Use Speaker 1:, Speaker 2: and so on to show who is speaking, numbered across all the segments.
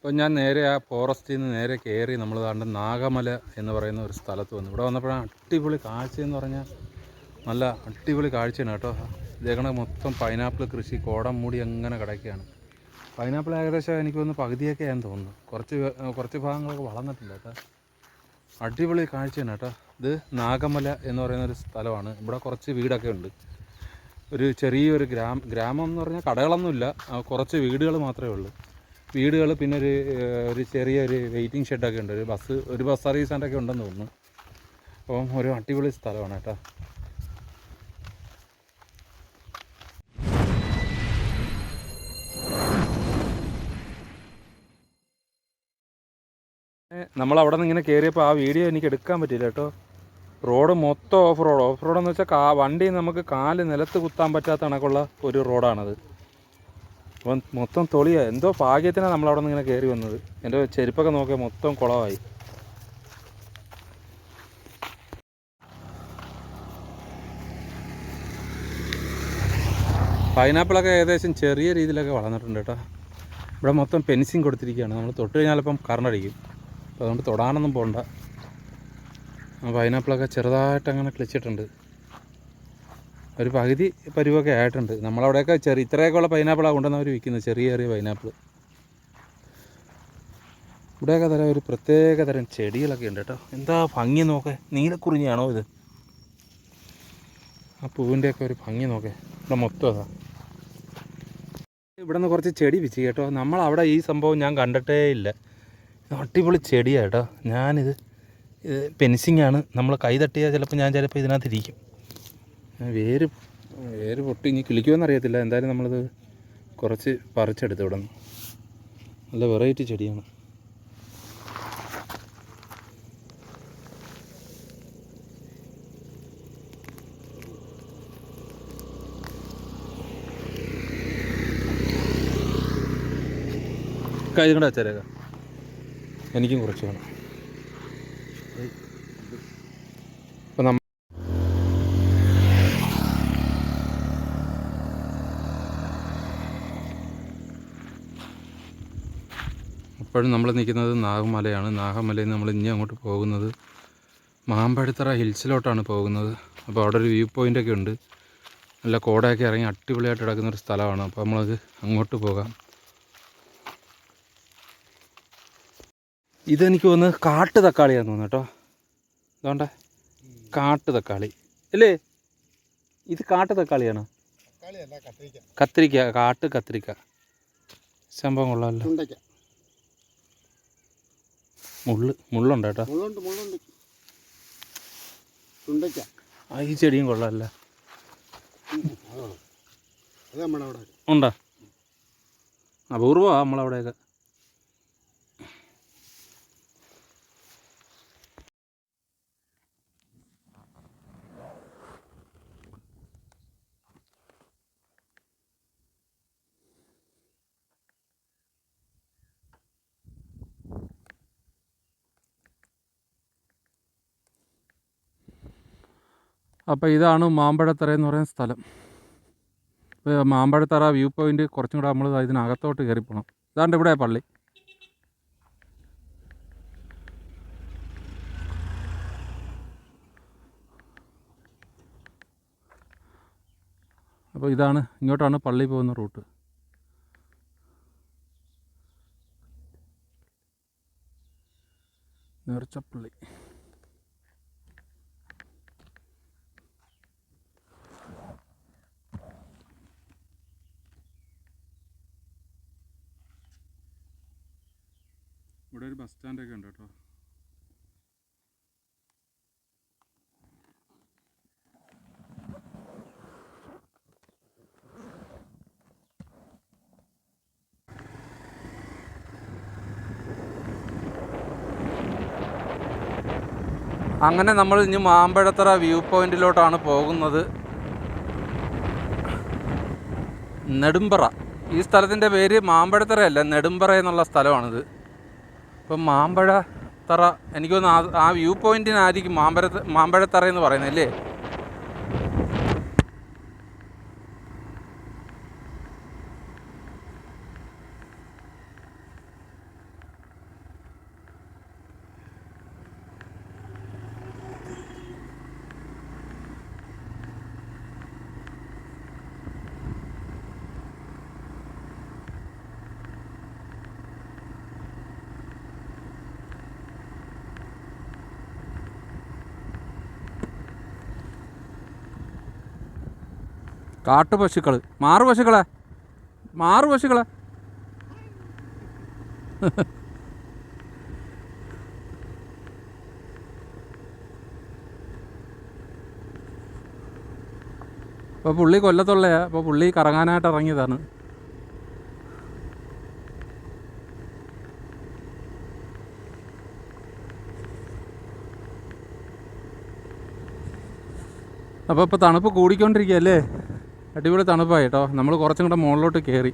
Speaker 1: അപ്പോൾ ഞാൻ നേരെ ആ ഫോറസ്റ്റിൽ നിന്ന് നേരെ കയറി നമ്മൾ കണ്ട നാഗമല എന്ന് പറയുന്ന ഒരു സ്ഥലത്ത് വന്നു. ഇവിടെ വന്നപ്പോഴാണ് അടിപൊളി കാഴ്ച എന്ന് പറഞ്ഞാൽ നല്ല അടിപൊളി കാഴ്ചയാണ് കേട്ടോ. ഇതേക്കണ മൊത്തം പൈനാപ്പിൾ കൃഷി കോടം മൂടി അങ്ങനെ കിടക്കുകയാണ്. പൈനാപ്പിൾ ഏകദേശം എനിക്ക് തോന്നുന്നു പകുതിയൊക്കെ ഞാൻ തോന്നുന്നു. കുറച്ച് കുറച്ച് ഭാഗങ്ങളൊക്കെ വളർന്നിട്ടില്ല കേട്ടോ. അടിപൊളി കാഴ്ചയാണ് കേട്ടോ. ഇത് നാഗമല എന്ന് പറയുന്ന ഒരു സ്ഥലമാണ്. ഇവിടെ കുറച്ച് വീടൊക്കെ ഉണ്ട്. ഒരു ചെറിയൊരു ഗ്രാമ ഗ്രാമം എന്ന് പറഞ്ഞാൽ കടകളൊന്നുമില്ല. കുറച്ച് വീടുകൾ മാത്രമേ ഉള്ളൂ. വീടുകൾ പിന്നെ ഒരു ഒരു ചെറിയൊരു വെയിറ്റിംഗ് ഷെഡൊക്കെ ഉണ്ട്. ഒരു ബസ് ഒരു ബസ് സർവീസ് സെന്ററൊക്കെ ഉണ്ടെന്ന് തോന്നുന്നു. അപ്പം ഒരു അടിപൊളി സ്ഥലമാണ് കേട്ടോ. നമ്മൾ അവിടെ നിന്ന് ഇങ്ങനെ കയറിയപ്പോൾ ആ വീഡിയോ എനിക്ക് എടുക്കാൻ പറ്റില്ല കേട്ടോ. റോഡ് മൊത്തം ഓഫ് റോഡ് ഓഫ് റോഡെന്ന് വെച്ചാൽ കാ വണ്ടി നമുക്ക് കാൽ നിലത്ത് കുത്താൻ പറ്റാത്ത കണക്കുള്ള ഒരു റോഡാണത് അപ്പം മൊത്തം തൊളിയാണ് എന്തോ ഭാഗ്യത്തിനാണ് നമ്മൾ അവിടെ നിന്ന് ഇങ്ങനെ കയറി വന്നത്. എന്റെ ചെരുപ്പൊക്കെ നോക്കിയാൽ മൊത്തം കുളമായി. പൈനാപ്പിളൊക്കെ ഏകദേശം ചെറിയ രീതിയിലൊക്കെ വളർന്നിട്ടുണ്ട് കേട്ടോ. ഇവിടെ മൊത്തം പെൻസിങ് കൊടുത്തിരിക്കുകയാണ്. നമ്മൾ തൊട്ട് കഴിഞ്ഞാലിപ്പം കറണ്ട് അടിക്കും. അപ്പോൾ അതുകൊണ്ട് തൊടാനൊന്നും പോകണ്ട പൈനാപ്പിളൊക്കെ ചെറുതായിട്ട് അങ്ങനെ കിളിച്ചിട്ടുണ്ട്. ഒരു പകുതി പരുവൊക്കെ ആയിട്ടുണ്ട്. നമ്മളവിടെയൊക്കെ ചെറിയ ഇത്രയൊക്കെ ഉള്ള പൈനാപ്പിളാണ് കൊണ്ടുവന്നവർ വിൽക്കുന്നത്. ചെറിയ ചെറിയ പൈനാപ്പിൾ ഇവിടെയൊക്കെ തരം. ഒരു പ്രത്യേക തരം ചെടികളൊക്കെ ഉണ്ട് കേട്ടോ. എന്താ ഭംഗി നോക്കേ. നീലക്കുറിഞ്ഞാണോ ഇത്? ആ പൂവിന്റെയൊക്കെ ഒരു ഭംഗി നോക്കേ. ഇവിടെ മൊത്തം അതാ. ഇവിടെ നിന്ന് കുറച്ച് ചെടി വെച്ച് കേട്ടോ. നമ്മളവിടെ ഈ സംഭവം ഞാൻ കണ്ടിട്ടേ ഇല്ല. അടിപൊളി ചെടിയാണ് കേട്ടോ. ഞാനിത് ആണ്. നമ്മൾ കൈ തട്ടിയാൽ ചിലപ്പോൾ ഞാൻ ചിലപ്പോൾ ഇതിനകത്ത് ഇരിക്കും. ആ വേര് വേര് പൊട്ടി ഇനി കിളിക്കുമെന്ന് അറിയത്തില്ല. എന്തായാലും നമ്മളിത് കുറച്ച് പറിച്ചെടുത്ത് ഇവിടെ നിന്ന് നല്ല വെറൈറ്റി ചെടിയാണ്. കൈ കൊണ്ട് വെച്ചേരേക്ക എനിക്കും കുറച്ച് വേണം. അപ്പോഴും നമ്മൾ നിൽക്കുന്നത് നാഗമലയാണ്. നാഗമലയിൽ നിന്ന് നമ്മൾ ഇനി അങ്ങോട്ട് പോകുന്നത് മാമ്പഴത്തറ ഹിൽസിലോട്ടാണ് പോകുന്നത്. അപ്പോൾ അവിടെ ഒരു വ്യൂ പോയിന്റൊക്കെ ഉണ്ട്. നല്ല കോടയൊക്കെ ഇറങ്ങി അടിപൊളിയായിട്ട് കിടക്കുന്ന ഒരു സ്ഥലമാണ്. അപ്പോൾ നമ്മളത് അങ്ങോട്ട് പോകാം. ഇതെനിക്ക് തോന്നുന്നത് കാട്ടു തക്കാളിയാന്ന് തോന്നുന്നു കേട്ടോ. അതുകൊണ്ട് കാട്ടു തക്കാളി. അല്ലേ? ഇത് കാട്ടു തക്കാളിയാണ്?
Speaker 2: കത്തിരിക്ക
Speaker 1: കാട്ട് കത്തിരിക്ക സംഭവം കൊള്ളാമല്ലോ. മുള്ള് മുള്ളുണ്ട് കേട്ടോ
Speaker 2: മുള്ളുണ്ട് മുള്ളുണ്ട്. ചുണ്ടയ്ക്ക.
Speaker 1: ആ ഈ ചെടിയും കൊള്ളാമല്ലോ
Speaker 2: അതാണ് അത് നമ്മുടെ അവിടെ
Speaker 1: ഉണ്ടോ? അപൂർവമാണ് നമ്മളവിടെയൊക്കെ. അപ്പോൾ ഇതാണ് മാമ്പഴത്തറ എന്ന് പറയുന്ന സ്ഥലം. മാമ്പഴത്തറ വ്യൂ പോയിന്റ് കുറച്ചും കൂടെ നമ്മൾ ഇതിനകത്തോട്ട് കയറിപ്പോണം ഇതാണ്ട് ഇവിടെ പള്ളി. അപ്പോൾ ഇതാണ് ഇങ്ങോട്ടാണ് പള്ളി പോകുന്ന റൂട്ട്. നേർച്ചപ്പള്ളി. ഇവിടെ ഒരു ബസ് സ്റ്റാൻഡൊക്കെ ഉണ്ട് കേട്ടോ. അങ്ങനെ നമ്മൾ ഇനി മാമ്പഴത്തറ വ്യൂ പോയിന്റിലോട്ടാണ് പോകുന്നത്. നെടുമ്പറ. ഈ സ്ഥലത്തിന്റെ പേര് മാമ്പഴത്തറയല്ല നെടുമ്പറ എന്നുള്ള സ്ഥലമാണിത്. ഇപ്പം മാമ്പഴത്തറ എനിക്ക് തോന്നുന്നു ആ- ആ വ്യൂ പോയിന്റിനായിരിക്കും മാമ്പഴ മാമ്പഴത്തറ എന്ന് പറയുന്നത് അല്ലേ? കാട്ടുപശുക്കൾ മാറു പശുക്കളെ. മാറു പശുക്കളെ. അപ്പോൾ പുള്ളി കൊല്ലത്തുള്ളയാ. അപ്പോൾ പുള്ളി കറങ്ങാനായിട്ട് ഇറങ്ങിയതാണ്. അപ്പോൾ ഇപ്പോൾ തണുപ്പ് കൂടിക്കൊണ്ടിരിക്കുകയല്ലേ? അടിപൊളി തണുപ്പായി കേട്ടോ. നമ്മൾ കുറച്ചും കൂടെ മുകളിലോട്ട് കയറി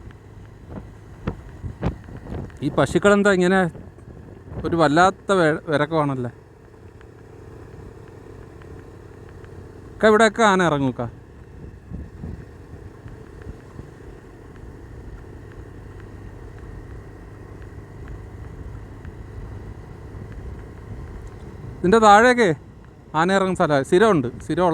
Speaker 1: ഈ പശുക്കളെന്താ ഇങ്ങനെ ഒരു വല്ലാത്ത വിരക്കമാണല്ലേ? ഒക്കെ ഇവിടെയൊക്കെ ആന ഇറങ്ങൂക്ക ഇതിന്റെ താഴെയൊക്കെ ആന ഇറങ്ങുന്ന സ്ഥലമാണ് സ്ഥിരമുണ്ട് സ്ഥിരം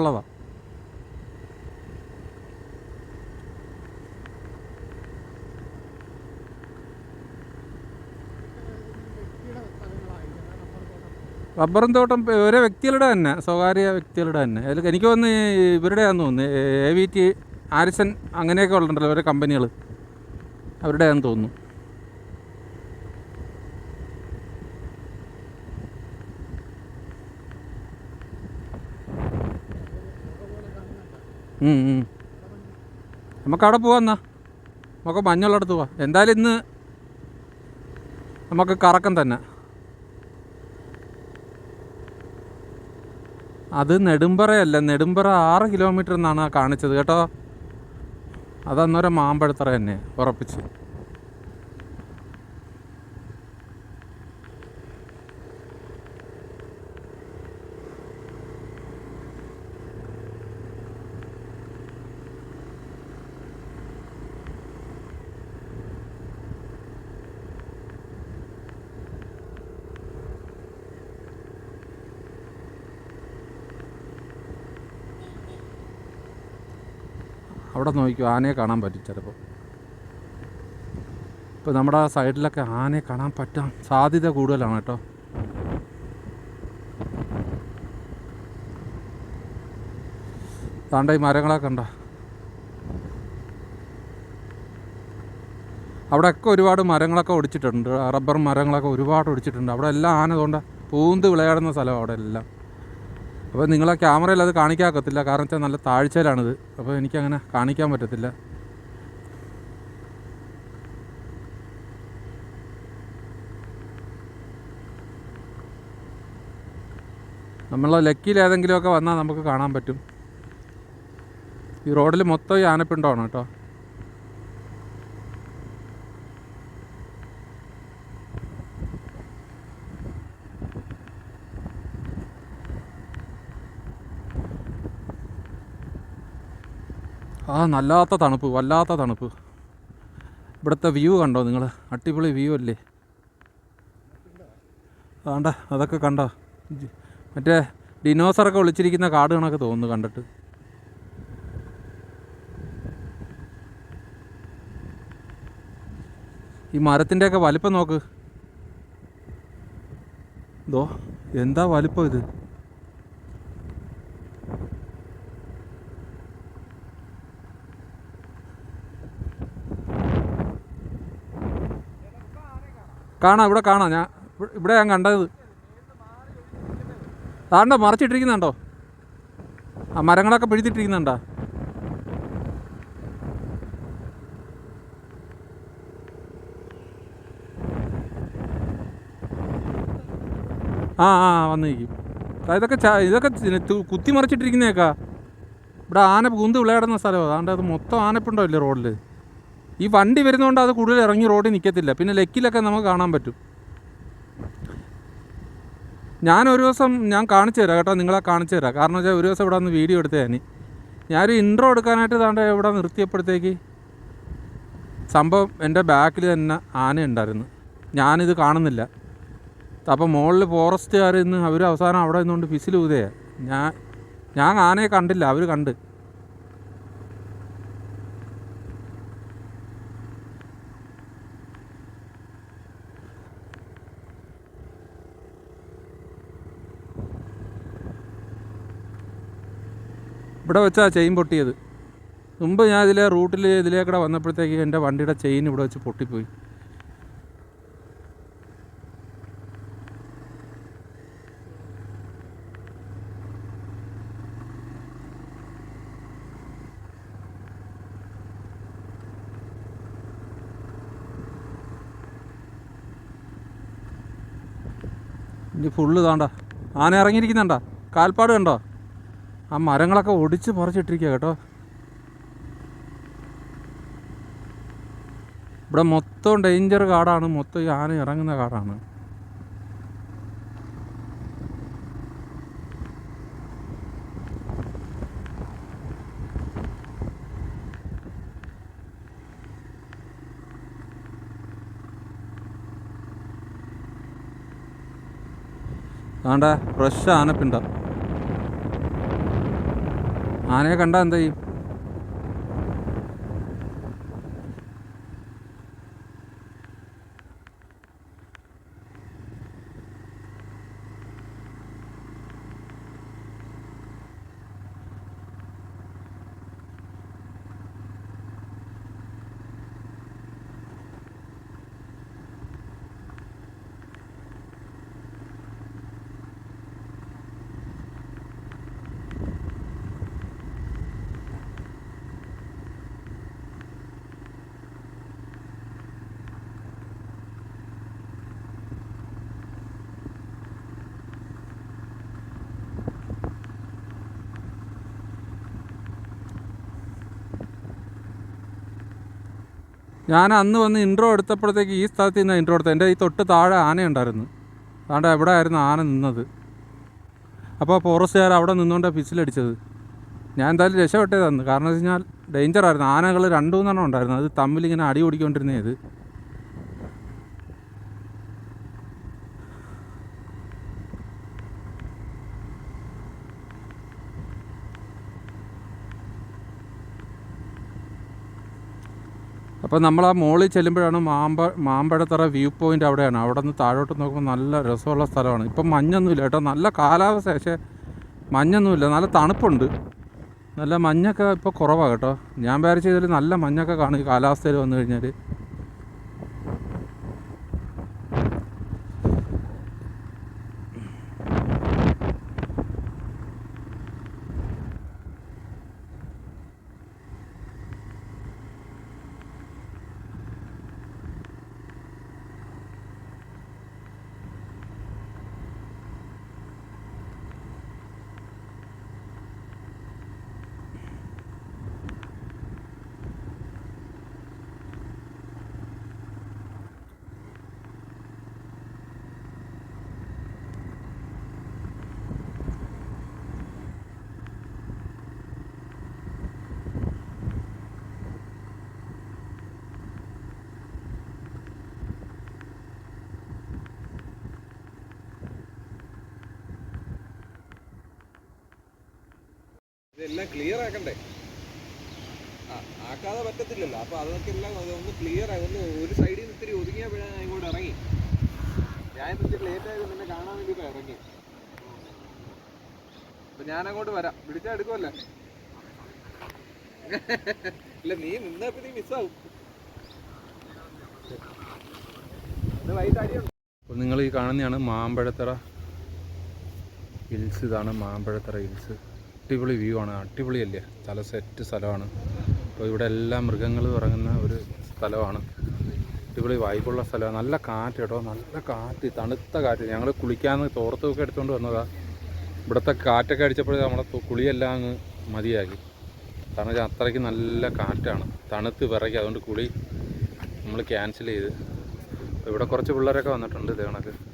Speaker 1: റബ്ബറും തോട്ടം ഓരോ വ്യക്തികളുടെ തന്നെ സ്വകാര്യ വ്യക്തികളുടെ തന്നെ. അതിൽ എനിക്ക് വന്ന് ഇവരുടെയാന്ന് തോന്നുന്നു. എ വി ടി ആരിസൺ അങ്ങനെയൊക്കെ ഉള്ളുണ്ടല്ലോ ഓരോ കമ്പനികൾ അവരുടെയാന്ന് തോന്നുന്നു. നമുക്ക് അവിടെ പോവാം എന്നാ. നമുക്ക് മഞ്ഞുള്ളിടത്ത് പോവാം. എന്തായാലും ഇന്ന് നമുക്ക് കറക്കം തന്നെ. അത് നെടുമ്പറയല്ല നെടുമ്പറ ആറ് കിലോമീറ്റർ എന്നാണ് കാണിച്ചത് കേട്ടോ. അതന്നേരം മാമ്പഴത്തറ തന്നെ ഉറപ്പിച്ച്. അവിടെ നോക്കിയോ? ആനയെ കാണാൻ പറ്റും ചിലപ്പോൾ. ഇപ്പോൾ നമ്മുടെ സൈഡിലൊക്കെ ആനയെ കാണാൻ പറ്റാൻ സാധ്യത കൂടുതലാണ് കേട്ടോ. താണ്ട ഈ മരങ്ങളൊക്കെ കണ്ട? അവിടെയൊക്കെ ഒരുപാട് മരങ്ങളൊക്കെ ഒടിച്ചിട്ടുണ്ട്. റബ്ബർ മരങ്ങളൊക്കെ ഒരുപാട് ഒടിച്ചിട്ടുണ്ട്. അവിടെ എല്ലാം ആന കൊണ്ട് പൂന്ത് വിളയാടുന്ന സ്ഥലമാണ് അവിടെ എല്ലാം. അപ്പോൾ നിങ്ങളെ ക്യാമറയിൽ അത് കാണിക്കാക്കത്തില്ല. കാരണം വെച്ചാൽ നല്ല താഴ്ചയിലാണിത്. അപ്പോൾ എനിക്കങ്ങനെ കാണിക്കാൻ പറ്റത്തില്ല. നമ്മളെ ലക്കിയിൽ ഏതെങ്കിലുമൊക്കെ വന്നാൽ നമുക്ക് കാണാൻ പറ്റും. ഈ റോഡിൽ മൊത്തം ഈ ആനപ്പിണ്ടമാണ് കേട്ടോ. ആ നല്ലാത്ത തണുപ്പ് വല്ലാത്ത തണുപ്പ്. ഇവിടുത്തെ വ്യൂ കണ്ടോ നിങ്ങൾ അടിപൊളി വ്യൂ അല്ലേ? ആണ്ട അതൊക്കെ കണ്ടോ? മറ്റേ ഡിനോസറൊക്കെ ഒളിച്ചിരിക്കുന്ന കാട് കണക്ക് തോന്നുന്നു കണ്ടിട്ട്. ഈ മരത്തിന്റെയൊക്കെ വലിപ്പം നോക്ക്. ദോ എന്താ വലിപ്പം ഇത്? കാണാം ഇവിടെ കാണാം. ഞാൻ ഇവിടെ ഞാൻ കണ്ടത്. താണ്ട മറച്ചിട്ടിരിക്കുന്നുണ്ടോ? ആ മരങ്ങളൊക്കെ പിടിച്ചിട്ടിരിക്കുന്നുണ്ടോ ആ ആ വന്നിരിക്കും. ഇതൊക്കെ ഇതൊക്കെ കുത്തിമറിച്ചിട്ടിരിക്കുന്നേക്കാ കുത്തി മറിച്ചിട്ടിരിക്കുന്നേക്കാ. ഇവിടെ ആന പൂന്ത് വിളയാടുന്ന സ്ഥലമാണ് അതുകൊണ്ട് അത് മൊത്തം ആനപ്പുണ്ടോ ഇല്ലേ റോഡിൽ ഈ വണ്ടി വരുന്നതുകൊണ്ട് അത് കൂടുതൽ ഇറങ്ങി റോഡിൽ നിൽക്കത്തില്ല പിന്നെ ലെക്കിലൊക്കെ നമുക്ക് കാണാൻ പറ്റും. ഞാൻ ഒരു ദിവസം ഞാൻ കാണിച്ചു തരാം കേട്ടോ നിങ്ങളെ കാണിച്ചു തരാം. കാരണം വെച്ചാൽ ഒരു ദിവസം ഇവിടെ ഒന്ന് വീഡിയോ എടുത്തേ ഞാൻ ഞാനൊരു ഇൻട്രോ എടുക്കാനായിട്ട് താണ്ട ഇവിടെ നിർത്തിയപ്പോഴത്തേക്ക് സംഭവം എന്റെ ബാക്കിൽ തന്നെ ആന ഉണ്ടായിരുന്നു. ഞാനിത് കാണുന്നില്ല. അപ്പം മുകളിൽ ഫോറസ്റ്റുകാർ ഇന്ന് അവർ അവസാനം അവിടെ നിന്നുകൊണ്ട് ഫിസിൽ ഊതയാണ് ഞാൻ ഞാൻ ആനയെ കണ്ടില്ല അവർ കണ്ട്. ഇവിടെ വെച്ചാ ചെയിൻ പൊട്ടിയത്. മുമ്പ് ഞാൻ ഇതിലെ റൂട്ടിൽ ഇതിലേക്കൂടെ വന്നപ്പോഴത്തേക്ക് എന്റെ വണ്ടിയുടെ ചെയിൻ ഇവിടെ വെച്ച് പൊട്ടിപ്പോയി. ഇനി ഫുള്ള് താണ്ട ആന ഇറങ്ങിയിരിക്കുന്നുണ്ടോ? കാൽപ്പാട് കണ്ടോ? ആ മരങ്ങളൊക്കെ ഒടിച്ച് പറിച്ചിട്ടിരിക്കുക കേട്ടോ. ഇവിടെ മൊത്തം ഡേഞ്ചർ കാടാണ്. മൊത്തം ഈ ആന ഇറങ്ങുന്ന കാടാണ്. ആണ്ട ഫ്രഷ് ആനപ്പിണ്ട. ആനയെ കണ്ടാ എന്താ ചെയ്യും ഞാൻ അന്ന് വന്ന് ഇൻട്രോ എടുത്തപ്പോഴത്തേക്ക് ഈ സ്ഥലത്ത് നിന്ന് ഇൻട്രോ എടുത്തത്. എന്റെ ഈ തൊട്ട് താഴെ ആനയുണ്ടായിരുന്നു. അതുകൊണ്ട് എവിടെ ആയിരുന്നു ആന നിന്നത്? അപ്പോൾ ഫോറസ്റ്റുകാർ അവിടെ നിന്നുകൊണ്ടാണ് പിച്ചിലടിച്ചത് ഞാൻ എന്തായാലും രക്ഷപ്പെട്ടതാണ് കാരണം വെച്ച് കഴിഞ്ഞാൽ ഡേഞ്ചറായിരുന്നു ആനകൾ രണ്ടു മൂന്നെണ്ണം ഉണ്ടായിരുന്നു. അത് തമ്മിലിങ്ങനെ അടി ഓടിക്കൊണ്ടിരുന്നേ അപ്പോൾ നമ്മൾ ആ മുകളിൽ ചെല്ലുമ്പോഴാണ് മാമ്പ മാമ്പഴത്തറ വ്യൂ പോയിന്റ് അവിടെയാണ്. അവിടെ നിന്ന് താഴോട്ട് നോക്കുമ്പോൾ നല്ല രസമുള്ള സ്ഥലമാണ്. ഇപ്പം മഞ്ഞൊന്നുമില്ല കേട്ടോ. നല്ല കാലാവസ്ഥ. പക്ഷേ മഞ്ഞൊന്നുമില്ല. നല്ല തണുപ്പുണ്ട്. നല്ല മഞ്ഞൊക്കെ ഇപ്പോൾ കുറവാണ് കേട്ടോ. ഞാൻ വിചാരിച്ച നല്ല മഞ്ഞൊക്കെ കാണും ഈ കാലാവസ്ഥയിൽ വന്നു കഴിഞ്ഞാൽ
Speaker 3: ഇതെല്ലാം ക്ലിയർ ആക്കണ്ടേ? ആ ആക്കാതെ പറ്റത്തില്ലല്ലോ. അപ്പൊ അതൊക്കെ എല്ലാം ഒന്ന് ക്ലിയർ ആയി. ഒന്ന് ഒരു സൈഡിൽ നിന്ന് ഇത്തിരി ഒതുങ്ങിയപ്പോഴാണ് ഞാൻ ഇങ്ങോട്ട് ഇറങ്ങി. ഞാൻ ഇത്തിരി ലേറ്റ് ആയത് നിന്നെ കാണാൻ വേണ്ടിയിട്ടാണ് ഇറങ്ങി അപ്പൊ ഞാൻ അങ്ങോട്ട് വരാം. വിളിച്ചാ എടുക്കുമല്ലേ ഇല്ല നീ നിന്നപ്പോ നീ മിസ്സാവും
Speaker 1: അപ്പോൾ നിങ്ങൾ ഈ കാണുന്നതാണ് മാമ്പഴത്തറ ഹിൽസ്. ഇതാണ് മാമ്പഴത്തറ ഹിൽസ്. അടിപൊളി വ്യൂ ആണ്. അടിപൊളിയല്ലേ? തല സെറ്റ് സ്ഥലമാണ്. അപ്പോൾ ഇവിടെ എല്ലാ മൃഗങ്ങളും ഇറങ്ങുന്ന ഒരു സ്ഥലമാണ്. അടിപൊളി വൈബുള്ള സ്ഥലമാണ് നല്ല കാറ്റ് കേട്ടോ. നല്ല കാറ്റ്. തണുത്ത കാറ്റ്. ഞങ്ങൾ കുളിക്കാന്ന് തോർത്തൊക്കെ എടുത്തുകൊണ്ട് വന്നതാ. ഇവിടുത്തെ കാറ്റൊക്കെ അടിച്ചപ്പോഴേ നമ്മുടെ കുളിയെല്ലാം അങ്ങ് മതിയാക്കി. കാരണം അത്രയ്ക്ക് നല്ല കാറ്റാണ്. തണുത്ത് വിറയ്ക്കുക അതുകൊണ്ട് കുളി നമ്മൾ ക്യാൻസൽ ചെയ്ത്. ഇവിടെ കുറച്ച് പിള്ളേരൊക്കെ വന്നിട്ടുണ്ട് ഇതേ കണക്ക്.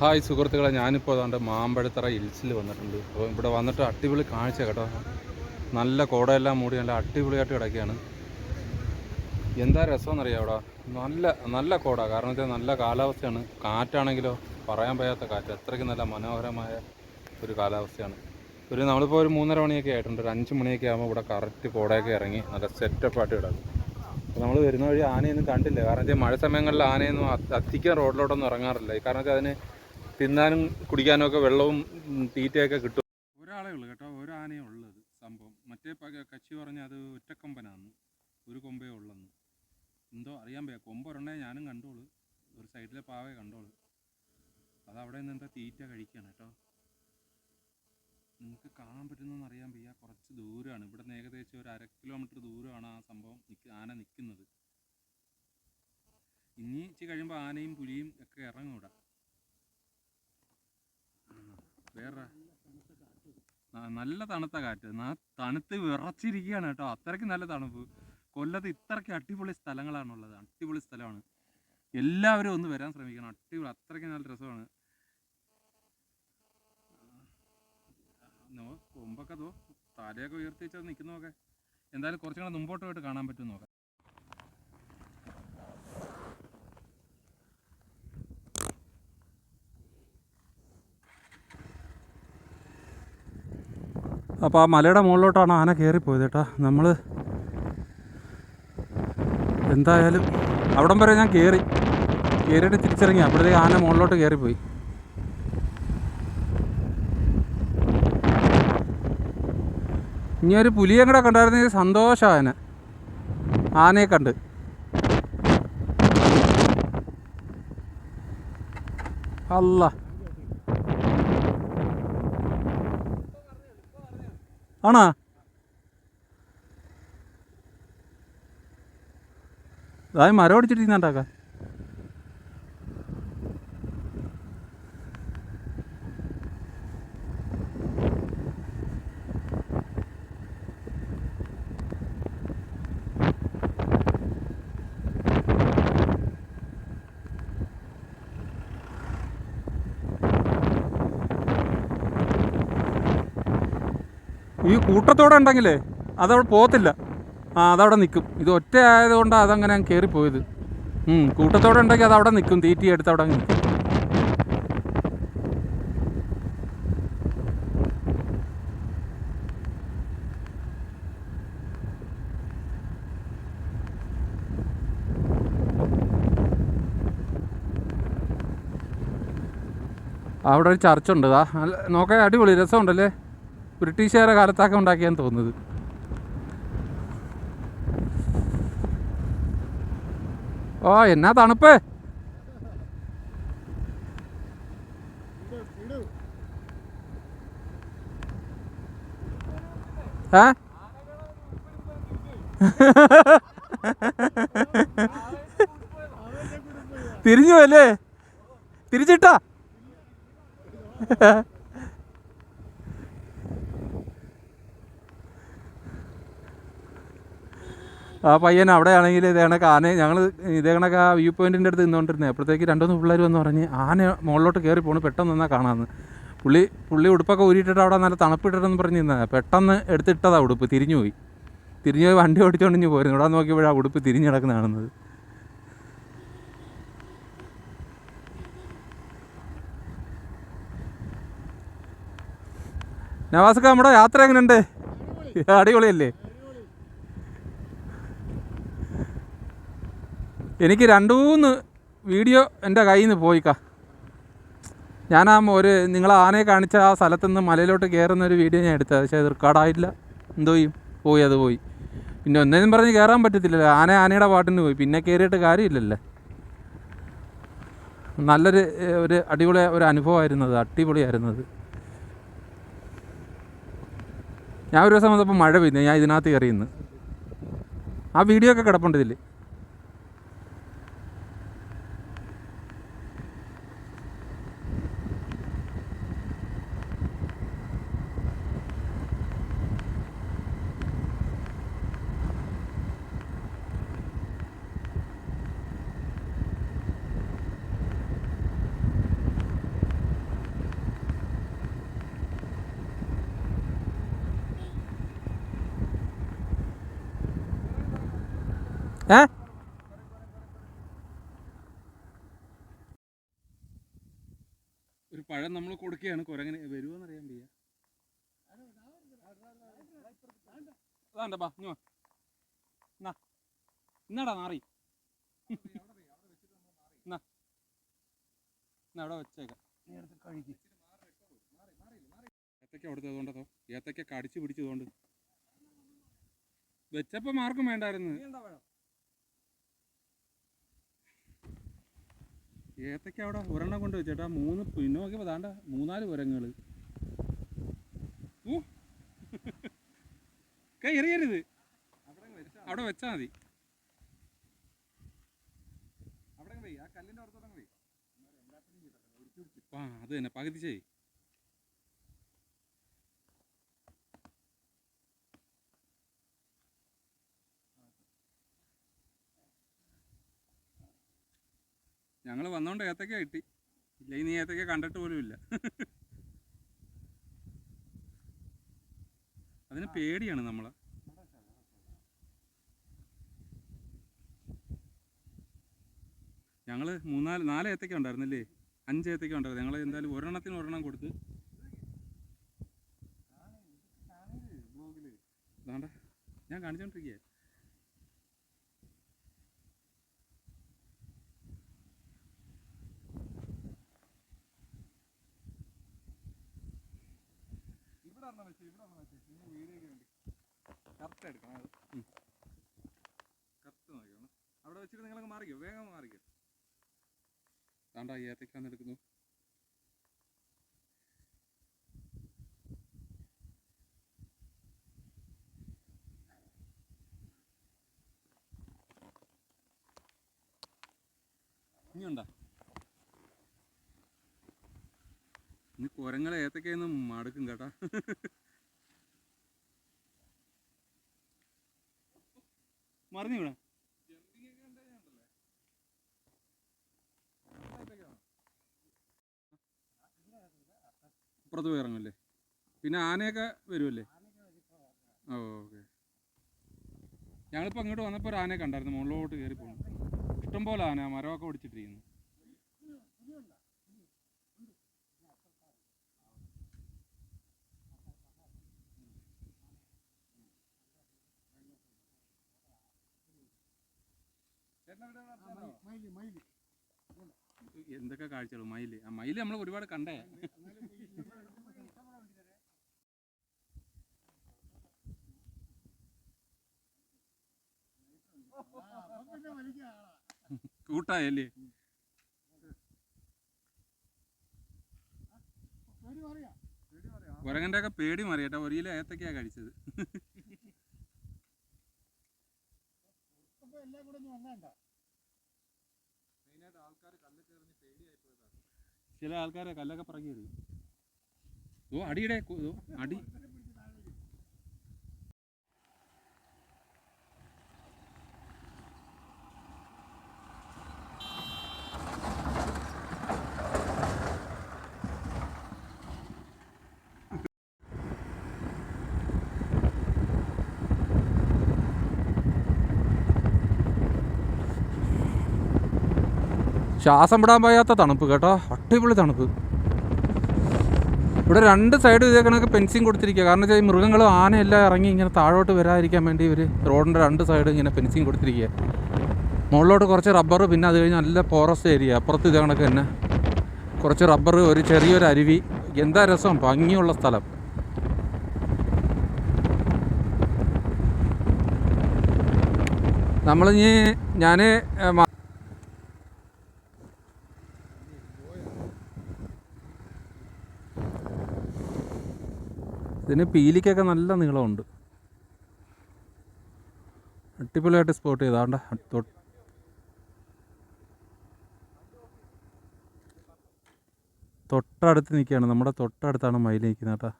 Speaker 1: ഹായ് സുഹൃത്തുക്കളെ ഞാനിപ്പോൾ അതുകൊണ്ട് മാമ്പഴത്തറ ഹിൽസിൽ വന്നിട്ടുണ്ട്. അപ്പോൾ ഇവിടെ വന്നിട്ട് അടിപൊളി കാഴ്ച കേട്ടോ. നല്ല കോടയെല്ലാം മൂടി നല്ല അടിപൊളിയായിട്ട് കിടക്കുകയാണ്. എന്താ രസമെന്നറിയാം അവിടെ? നല്ല നല്ല കോട. കാരണം വെച്ചാൽ നല്ല കാലാവസ്ഥയാണ്. കാറ്റാണെങ്കിലോ പറയാൻ വയ്യാത്ത കാറ്റ്. അത്രയ്ക്ക് നല്ല മനോഹരമായ ഒരു കാലാവസ്ഥയാണ്. ഒരു നമ്മളിപ്പോൾ ഒരു മൂന്നര മണിയൊക്കെ ആയിട്ടുണ്ട്. ഒരു അഞ്ച് മണിയൊക്കെ ആകുമ്പോൾ ഇവിടെ കറക്റ്റ് കോടയൊക്കെ ഇറങ്ങി നല്ല സെറ്റപ്പ് സെറ്റപ്പായിട്ട് കിടക്കും. അപ്പോൾ നമ്മൾ വരുന്ന വഴി ആനയൊന്നും കണ്ടില്ല. കാരണം വെച്ചാൽ മഴ സമയങ്ങളിൽ ആനയൊന്നും അധികം റോഡിലോട്ടൊന്നും ഇറങ്ങാറില്ല. കാരണം വെച്ചാൽ അതിന് തിന്നാനും കുടിക്കാനും ഒക്കെ വെള്ളവും തീറ്റയൊക്കെ കിട്ടും. ഒരാളേ ഉള്ളൂ കേട്ടോ ഒരു ആനയേ ഉള്ളത് സംഭവം. മറ്റേ കച്ചി പറഞ്ഞ അത് ഒറ്റക്കൊമ്പനാണ് ഒരു കൊമ്പേ ഉള്ളെന്ന്. എന്തോ അറിയാൻ വയ്യ കൊമ്പ് ഒരെണ്ണേ ഞാനും കണ്ടോളൂ. ഒരു സൈഡിലെ പാവേ കണ്ടോളൂ. അത് അവിടെ നിന്ന് എന്താ തീറ്റ കഴിക്കുകയാണ് കേട്ടോ. നിങ്ങൾക്ക് കാണാൻ പറ്റുന്നതെന്ന് അറിയാൻ വയ്യ കുറച്ച് ദൂരമാണ്. ഇവിടെ നിന്ന് ഏകദേശം ഒരു അര കിലോമീറ്റർ ദൂരമാണ് ആ സംഭവം ആന നിൽക്കുന്നത് ഇനി ഇച്ചിരി കഴിയുമ്പോൾ ആനയും പുലിയും ഒക്കെ ഇറങ്ങും വേറെ. നല്ല തണുത്ത കാറ്റ്. തണുത്ത് വിറച്ചിരിക്കുകയാണ് കേട്ടോ. അത്രയ്ക്ക് നല്ല തണുപ്പ്. കൊല്ലത്ത് ഇത്രയ്ക്ക് അടിപൊളി സ്ഥലങ്ങളാണുള്ളത്. അടിപൊളി സ്ഥലമാണ്. എല്ലാവരും ഒന്ന് വരാൻ ശ്രമിക്കണം. അടിപൊളി അത്രയ്ക്ക് നല്ല രസമാണ്. കൊമ്പൊക്കെ തോ. തലയൊക്കെ ഉയർത്തി വെച്ചാൽ നിൽക്കുന്നതൊക്കെ. എന്തായാലും കുറച്ചും കൂടെ മുമ്പോട്ട് പോയിട്ട് കാണാൻ പറ്റും നോക്കാം. അപ്പോൾ ആ മലയുടെ മുകളിലോട്ടാണ് ആന കയറിപ്പോയത് കേട്ടോ. നമ്മൾ എന്തായാലും അവിടം വരെ ഞാൻ കയറി കയറിയിട്ട് തിരിച്ചിറങ്ങി. അപ്പോഴത്തേക്ക് ആന മുകളിലോട്ട് കയറിപ്പോയി ഇനി ഒരു പുലിയെ കൂടെ കണ്ടായിരുന്നെങ്കിൽ സന്തോഷമാണ് ആനയെ കണ്ട്. അല്ല ആണോ? അതായത് മരം അടിച്ചിട്ടിരുന്നാണ്ടാക്കാം കൂട്ടത്തോടെ ഉണ്ടെങ്കിലേ അതവിടെ പോകത്തില്ല. ആ അതവിടെ നിൽക്കും ഇത് ഒറ്റ ആയതുകൊണ്ടാണ് അതങ്ങനെ കയറിപ്പോയത് കൂട്ടത്തോടെ ഉണ്ടെങ്കിൽ അത് അവിടെ നിൽക്കും തീറ്റി എടുത്ത് അവിടെ നിൽക്കും അവിടെ ഒരു ചർച്ചുണ്ട്. നോക്കാൻ അടിപൊളി. രസമുണ്ടല്ലേ? ബ്രിട്ടീഷുകാരെ കാലത്തൊക്കെ ഉണ്ടാക്കിയാന്ന് തോന്നുന്നത്. ഓ എന്നാ തണുപ്പ്. തിരിഞ്ഞു അല്ലേ തിരിച്ചിട്ടാ? ആ പയ്യൻ അവിടെ ആണെങ്കിൽ കണക്ക് ആന ഞങ്ങൾ ഇതേ ആ വ്യൂ പോയിന്റിന്റെ അടുത്ത് നിന്നുകൊണ്ടിരുന്നത് അപ്പോഴത്തേക്ക് രണ്ടുമൂന്ന് പിള്ളേർ വന്ന് പറഞ്ഞ് ആന മുകളിലോട്ട് കയറി പോണ് പെട്ടെന്ന് നിന്നാൽ കാണാമെന്ന് പുള്ളി പുള്ളി ഉടുപ്പൊക്കെ ഊരിയിട്ടിട്ട് അവിടെ നല്ല തണുപ്പിട്ടിട്ടെന്ന് പറഞ്ഞ് നിന്നത് പെട്ടെന്ന് എടുത്തിട്ടതാ ഉടുപ്പ് തിരിഞ്ഞു പോയി. തിരിഞ്ഞു പോയി വണ്ടി ഓടിച്ചോണ്ടിഞ്ഞ് പോയിരുന്നു. ഇവിടെ നോക്കിയപ്പോഴാണ് ഉടുപ്പ് തിരിഞ്ഞു കിടക്കുന്ന കാണുന്നത്. നവാസക്ക നമ്മുടെ യാത്ര എങ്ങനെയുണ്ട് അടിപൊളിയല്ലേ? എനിക്ക് രണ്ട് മൂന്ന് വീഡിയോ എന്റെ കയ്യിൽ നിന്ന് പോയിക്കാ. ഞാൻ ആ ഒരു നിങ്ങൾ ആനയെ കാണിച്ച ആ സ്ഥലത്തു നിന്ന് മലയിലോട്ട് കയറുന്ന ഒരു വീഡിയോ ഞാൻ എടുത്തത്. പക്ഷേ അത് റെക്കോർഡായില്ല എന്തോ ചെയ്യും. പോയി അത് പോയി. പിന്നെ ഒന്നേന്നും പറഞ്ഞ് കയറാൻ പറ്റത്തില്ലല്ലോ. ആന ആനയുടെ പാട്ടിന് പോയി. പിന്നെ കയറിയിട്ട് കാര്യമില്ലല്ലേ. നല്ലൊരു ഒരു അടിപൊളി ഒരു അനുഭവമായിരുന്നു അത്. അടിപൊളിയായിരുന്നത് ഞാൻ ഒരു ദിവസം വന്നപ്പോൾ മഴ പെയ്യുന്നു ഞാൻ ഇതിനകത്ത് കയറിയിരുന്നു. ആ വീഡിയോ ഒക്കെ കിടപ്പുണ്ട് ഇതിൽ ഏ ഒരു പഴം നമ്മൾ കൊടുക്കുകയാണ് കുരങ്ങനെ വരുമോന്ന് അറിയാൻ വയ്യ അതാണ്ട ബാ ഇങ്ങ് വാ. എന്നാ. എന്നാടാ മാറി. അവിടെ വെച്ചേക്കാം. ഏത്തക്ക കൊടുത്തതുകൊണ്ടോ ഏത്തക്ക കടിച്ചു പിടിച്ചതുകൊണ്ട്. വെച്ചപ്പോ മാർക്കും വേണ്ടായിരുന്നു. ഏത്തക്ക അവിടെ ഒരെണ്ണം കൊണ്ട് വെച്ചേട്ടാ. മൂന്ന് പിന്നെ നോക്കിയപ്പോ താണ്ട മൂന്നാൽ ഉരങ്ങൾ. ഊ. കൈ എറിയരുത്. അവിടെ വെച്ചാ മതി
Speaker 3: അവിടെ പോയി ആ കല്ലിന്റെ പുറത്തോടെ പോയി
Speaker 1: ആ അത് തന്നെ. പകുതി ചെയ് ഞങ്ങൾ വന്നോണ്ട് ഏത്തക്ക കിട്ടി. ഇല്ലെങ്കിൽ നീ ഏത്തക്ക കണ്ടിട്ട് പോലും ഇല്ല. അതിന് പേടിയാണ് നമ്മളെ. ഞങ്ങൾ മൂന്നാൽ നാല് ഏത്തക്ക ഉണ്ടായിരുന്നല്ലേ? അഞ്ച് ഏത്തക്ക ഉണ്ടായിരുന്നു ഞങ്ങൾ എന്തായാലും ഒരെണ്ണത്തിന് ഒരെണ്ണം കൊടുത്ത്. അതാണ്ട ഞാൻ കാണിച്ചോണ്ടിരിക്കേ.
Speaker 3: ഇവിടെ ഒരെണ്ണം വെച്ച് ഇവിടെ ഒരെണ്ണം വെച്ച് വേണ്ടി കറക്റ്റ്
Speaker 1: നോക്കിയാണ്
Speaker 3: അവിടെ വെച്ചിട്ട് നിങ്ങളൊക്കെ മാറിക്കോ. വേഗം മാറിക്കോ.
Speaker 1: അതാണ്ട ഈ ഏത്തക്കാന്ന് എടുക്കുന്നു. ഇനിയുണ്ടോ? ഇനി കുരങ്ങളെ ഏത്തക്കയെന്ന് മടുക്കും കേട്ടാ. മറിഞ്ഞു വീണ? അപ്പുറത്ത് പോയി ഇറങ്ങല്ലേ പിന്നെ ആനയൊക്കെ വരുമല്ലേ ഓക്കെ. ഞങ്ങളിപ്പോൾ അങ്ങോട്ട് വന്നപ്പോൾ ഒരു ആനയെ കണ്ടായിരുന്നു മുകളിലോട്ട് കയറി പോകുന്നു ഇഷ്ടംപോലെ ആന മരമൊക്കെ
Speaker 2: മയിൽ
Speaker 1: എന്തൊക്കെ കാഴ്ചകൾ മയിൽ. ആ മയിൽ നമ്മൾ ഒരുപാട് കണ്ടേ. കൂട്ടായല്ലേ? കുരങ്ങന്റെ ഒക്കെ പേടി മറിയട്ടെ ഒരു കിലോ ഏത്തക്കാ കഴിച്ചത്. ചില ആൾക്കാരെ കല്ലൊക്കെ എറിയും. ഓ അടിയുടെ അടി. ശ്വാസം വിടാൻ വയ്യാത്ത തണുപ്പ് കേട്ടോ. അടിപൊളി തണുപ്പ്. ഇവിടെ രണ്ട് സൈഡ് ഇതേ കണക്ക് ഫെൻസിങ് കൊടുത്തിരിക്കുക കാരണം വെച്ചാൽ ഈ മൃഗങ്ങളും ആനയെല്ലാം ഇറങ്ങി ഇങ്ങനെ താഴോട്ട് വരാതിരിക്കാൻ വേണ്ടി ഇവർ റോഡിന്റെ രണ്ട് സൈഡും ഇങ്ങനെ ഫെൻസിങ് കൊടുത്തിരിക്കുക മുകളിലോട്ട് കുറച്ച് റബ്ബർ പിന്നെ അത് കഴിഞ്ഞ് നല്ല ഫോറസ്റ്റ് ഏരിയ അപ്പുറത്ത് ഇതേ കണക്ക് തന്നെ കുറച്ച് റബ്ബർ ഒരു ചെറിയൊരു അരുവി. എന്താ രസം? ഭംഗിയുള്ള സ്ഥലം. നമ്മളിനി ഞാൻ ഇതിന് പീലിക്കൊക്കെ നല്ല നീളമുണ്ട്. അടിപൊളിയായിട്ട് സ്പോട്ട് ചെയ്താണ്ട തൊട്ടടുത്ത് നിൽക്കുകയാണ്. നമ്മുടെ തൊട്ടടുത്താണ് മയിൽ നിൽക്കുന്നത് കേട്ടോ.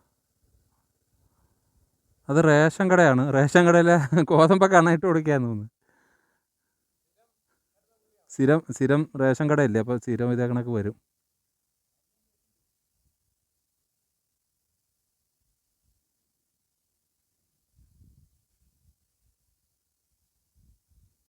Speaker 1: അത് റേഷൻ കടയാണ്. റേഷൻ കടയിലെ ഗോതമ്പൊക്കെ അണയിട്ട് കൊടുക്കുകയാണ് തോന്നുന്നു. സ്ഥിരം സ്ഥിരം റേഷൻ കടയില്ലേ? അപ്പോൾ സ്ഥിരം ഇതേ കണക്ക് വരും.